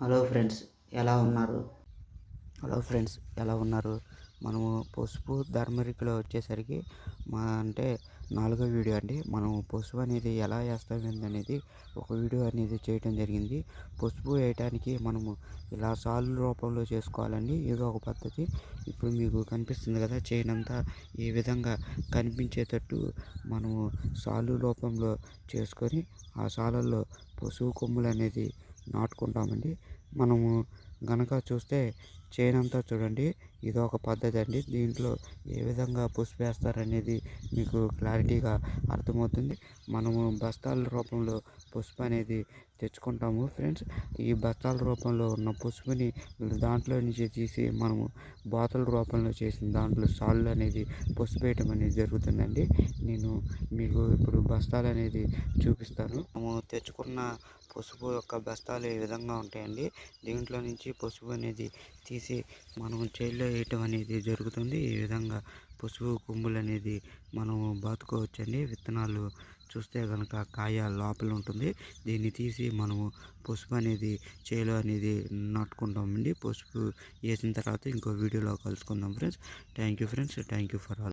Hello friends ఎలా ఉన్నారు? Hello friends ఎలా ఉన్నారు? మనము పసుపు ధర్మరిక్లో వచ్చేసరికి మా అంటే నాలుగో వీడియో అండి. మనం పసుపు అనేది ఎలా వేస్తాం అనేది ఒక వీడియో అనేది చేయడం జరిగింది. పసుపు వేయటానికి మనము ఇలా సాలు రూపంలో చేసుకోవాలండి. ఇది ఒక పద్ధతి. ఇప్పుడు మీకు కనిపిస్తుంది కదా చైన్ ఈ విధంగా కనిపించేటట్టు మనము సాలు రూపంలో చేసుకొని ఆ సాలల్లో పసుపు కొమ్ములు అనేది నాటుకుంటామండి. మనము గనక చూస్తే చేనంతా చూడండి ఇది ఒక పద్ధతి అండి దీంట్లో ఏ విధంగా పుష్పేస్తారనేది వేస్తారనేది మీకు క్లారిటీగా అర్థమవుతుంది. మనము బస్తాల రూపంలో పుష్ప అనేది తెచ్చుకుంటాము ఫ్రెండ్స్. ఈ బస్తాల రూపంలో ఉన్న పసుపుని దాంట్లో నుంచి తీసి మనము బాతుల రూపంలో చేసిన దాంట్లో సాళ్ళు అనేది పసుపు వేయటం అనేది జరుగుతుందండి. నేను మీకు ఇప్పుడు బస్తాలు అనేది చూపిస్తాను. మనము తెచ్చుకున్న పసుపు యొక్క బస్తాలు ఈ విధంగా ఉంటాయండి? దీంట్లో నుంచి పసుపు అనేది తీసి మనం చేల్లో వేయటం అనేది జరుగుతుంది. ఈ విధంగా పసుపు కొమ్ములు అనేది మనం బాతుకోవచ్చండి. విత్తనాలు చూస్తే కనుక కాయ లోపల ఉంటుంది. దీన్ని తీసి మనము పసుపు అనేది చేలో అనేది నాటుకుంటామండి. పసుపు వేసిన తర్వాత ఇంకో వీడియోలో కలుసుకుందాం friends. Thank you friends. Thank you for all.